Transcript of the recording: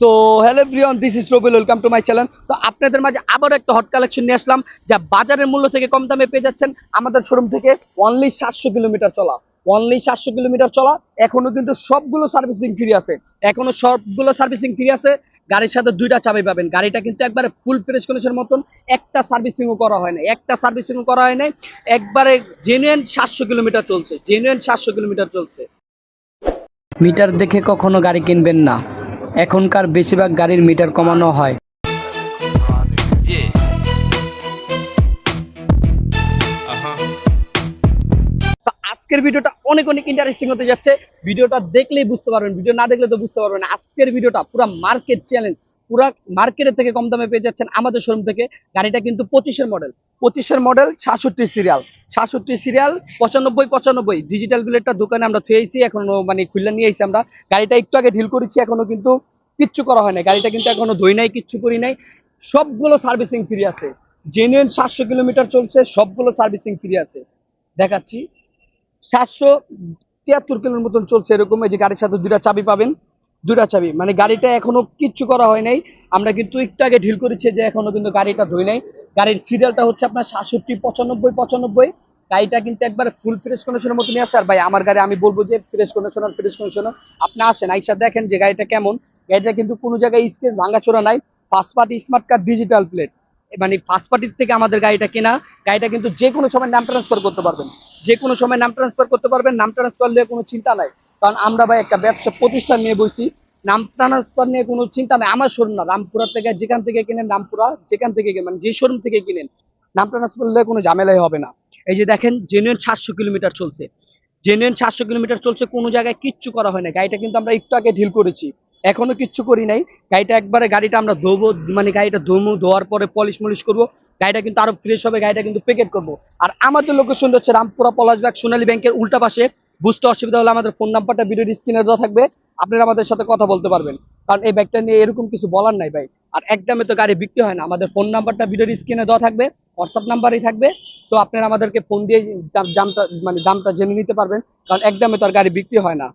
তো hello Brian this is Robil welcome to my channel তো আপনাদের মাঝে আবার একটা হট কালেকশন নিয়ে আসলাম, যা বাজারের মূল্য থেকে কম দামে পেয়ে যাচ্ছেন আমাদের শোরুম থেকে অনলি সাতশো কিলোমিটার চলা। অনলি সাতশো কিলোমিটার চলা, এখনও কিন্তু সবগুলো সার্ভিসিং ফ্রি আছে। এখনও সবগুলো সার্ভিসিং ফ্রি আছে। গাড়ির সাথে দুইটা চাবি পাবেন। গাড়িটা কিন্তু একবারে ফুল ফ্রেশ কন্ডিশনের মতন, একটা সার্ভিসিংও করা হয় না একটা সার্ভিসিংও করা হয় নাই। একবারে জেনুইন সাতশো কিলোমিটার চলছে। জেনুয়েন সাতশো কিলোমিটার চলছে। মিটার দেখে কখনো গাড়ি কিনবেন না। এখনকার বেশিরভাগ গাড়ির মিটার কমানো হয় Yeah. Uh huh. তো আজকের ভিডিওটা অনেক অনেক ইন্টারেস্টিং হতে যাচ্ছে ভিডিওটা দেখলেই বুঝতে পারবেন ভিডিও না দেখলে তো বুঝতে পারবেন আজকের ভিডিওটা পুরো মার্কেট চ্যালেঞ্জ পুরো মার্কেটের থেকে কম দামে পেয়ে যাচ্ছেন আমাদের শোরুম থেকে। গাড়িটা কিন্তু পঁচিশের মডেল পঁচিশের মডেল সাতষট্টি সিরিয়াল সাতষট্টি সিরিয়াল পঁচানব্বই পঁচানব্বই। ডিজিটাল বিলেটটা দোকানে আমরা থুয়েছি, এখনও মানে খুললে নিয়ে এসেছি আমরা। গাড়িটা একটু আগে ঢিল করেছি, এখনও কিন্তু কিচ্ছু করা হয় না গাড়িটা কিন্তু এখনও ধুই নাই, কিচ্ছু করি নাই। সবগুলো সার্ভিসিং ফ্রি আছে। জেনুইন সাতশো কিলোমিটার চলছে, সবগুলো সার্ভিসিং ফ্রি আছে। দেখাচ্ছি। সাতশো তিয়াত্তর কিলোর মতন চলছে এরকম, এই যে গাড়ির সাথে দুইটা চাবি পাবেন। দুইটা চাবি। মানে গাড়িটা এখনও কিচ্ছু করা হয় নাই। আমরা কিন্তু একটু আগে ঢিল করেছি যে এখনও কিন্তু গাড়িটা ধুই নাই। গাড়ির সিরিয়ালটা হচ্ছে আপনার সাতষট্টি, পঁচানব্বই পঁচানব্বই। গাড়িটা কিন্তু একবার ফুল ফ্রেশ কন্ডিশনের মতো নিয়ে আসছে আর ভাই, আমার গাড়ি আমি বলব যে ফ্রেশ কন্ডিশনার ফ্রেশ কন্ডিশনার আপনি আসেন, আইসা দেখেন যে গাড়িটা কেমন। গাড়িটা কিন্তু কোনো জায়গায় স্কেচ ভাঙাচোরা নাই। First party smart card digital plate মানে ফার্স্ট পার্টির থেকে আমাদের গাড়িটা কেনা। গাড়িটা কিন্তু যে কোনো সময় নাম ট্রান্সফার করতে পারবেন। যে কোনো সময় নাম ট্রান্সফার করতে পারবেন। নাম ট্রান্সফার নিয়ে কোনো চিন্তা নাই। কারণ আমরা ভাই একটা ব্যবসা প্রতিষ্ঠান নিয়ে বসি। নাম ট্রান্সফার নিয়ে কোনো চিন্তা নাই। আমার শোরুম না, রামপুরা থেকে, যেখান থেকে কিনেন রামপুরা, যেখান থেকে কিনেন মানে যে শোরুম থেকে কিনেন, নাম ট্রান্সফার নিয়ে কোনো ঝামেলাই হবে না। এই যে দেখেন জেনুইন সাতশো কিলোমিটার চলছে। জেনুইন সাতশো কিলোমিটার চলছে, কোনো জায়গায় কিচ্ছু করা হয় না গাড়িটা কিন্তু আমরা একটু আগে ঢিল করেছি। এখনও কিচ্ছু করি নাই। গাড়িটা একবারে, গাড়িটা আমরা ধোবো মানে গাড়িটা ধোবো ধোয়ার পরে পলিশ মলিশ করব। গাড়িটা কিন্তু আরও ফ্রেশ হবে, গাড়িটা কিন্তু প্যাকেট করব। আর আমাদের লোকেশন হচ্ছে রামপুরা, পলাশবাগ, সোনালী ব্যাংকের উল্টা পাশে। বুঝতে অসুবিধা হলে আমাদের ফোন নাম্বারটা ভিডিওর স্ক্রিনে দেওয়া থাকবে। আপনারা আমাদের সাথে কথা বলতে পারবেন। কারণ এই ব্যাগটা নিয়ে এরকম কিছু বলার নাই ভাই। আর একদমে তো গাড়ি বিক্রি হয় না। আমাদের ফোন নাম্বারটা ভিডিওর স্ক্রিনে দেওয়া থাকবে। হোয়াটসঅ্যাপ নাম্বারই থাকবে। তো আপনারা আমাদেরকে ফোন দিয়ে দামটা মানে দামটা জেনে নিতে পারবেন। কারণ একদমে তো আর গাড়ি বিক্রি হয় না।